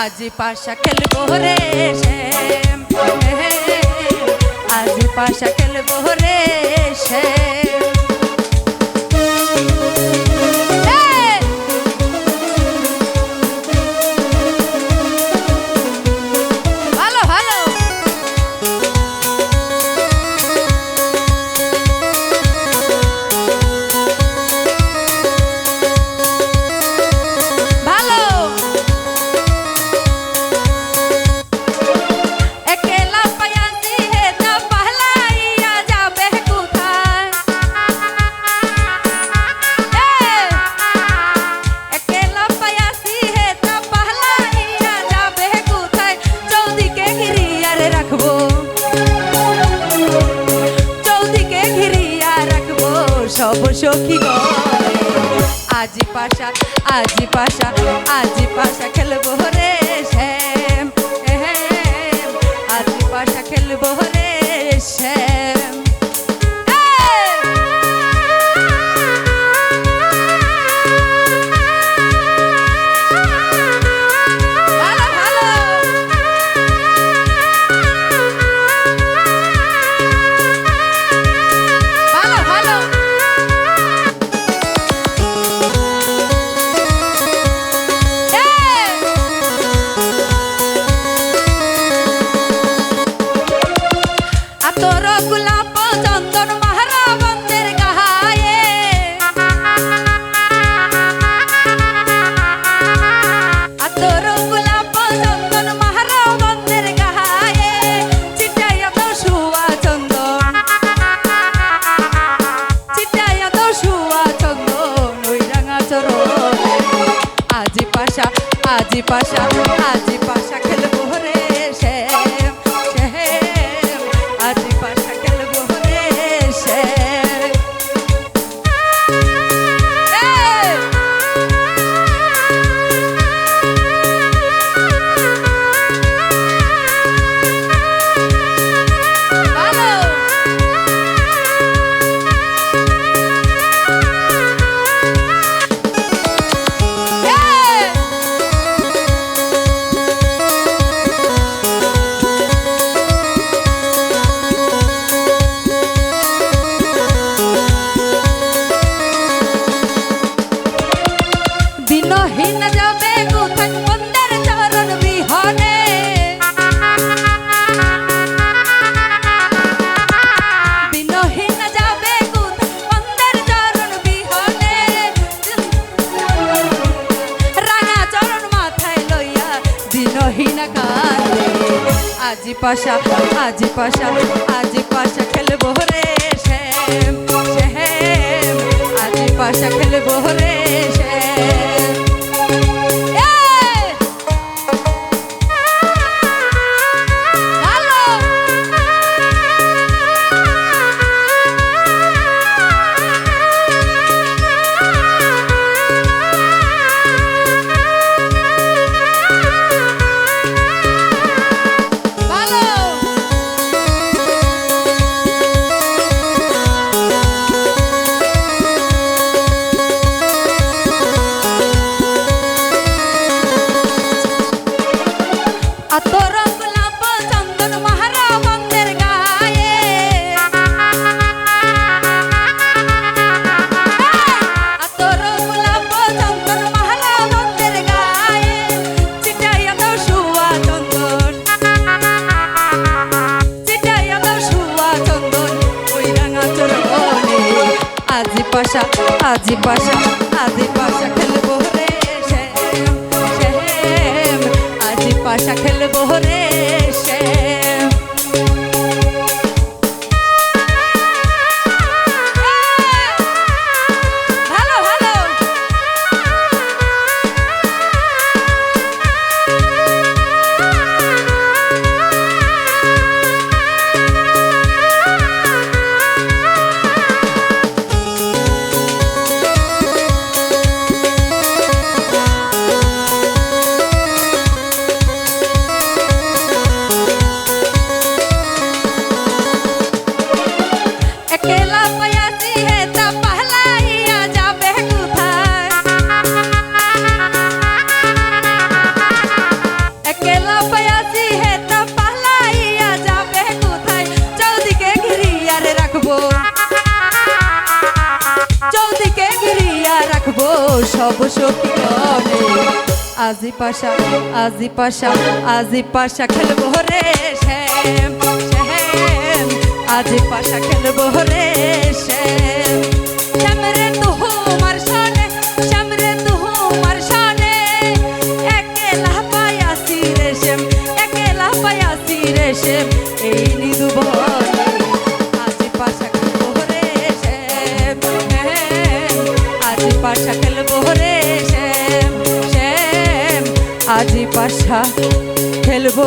আজ পাশা খেলব রে শ্যাম। আজ পাশা খেলব রে শ্যাম। লক্ষ্মী গ। আজি পাশা আজি পাশা আজি পাশা খেলব রে। 刮痧 আজি পাশা আজি পাশা আজি পাশা খেলব রে শ্যাম শ্যাম। আজি পাশা খেলব রে আজি পাশা আজি পাশা খেলব রে শ্যাম আজি পাশা খেলব রে শ্যাম। সব গণে আজি পাশা আজি পাশা আজি পাশা খেলব রে শ্যাম শ্যাম। আজি পাশা খেলব রে শ্যাম। শ্যাম রে তোমার সনে শ্যাম রে তোমার সনে একেলা পায়াসি রে শ্যাম, একেলা পায়াসি রে শ্যাম। এই আজি পাশা খেলব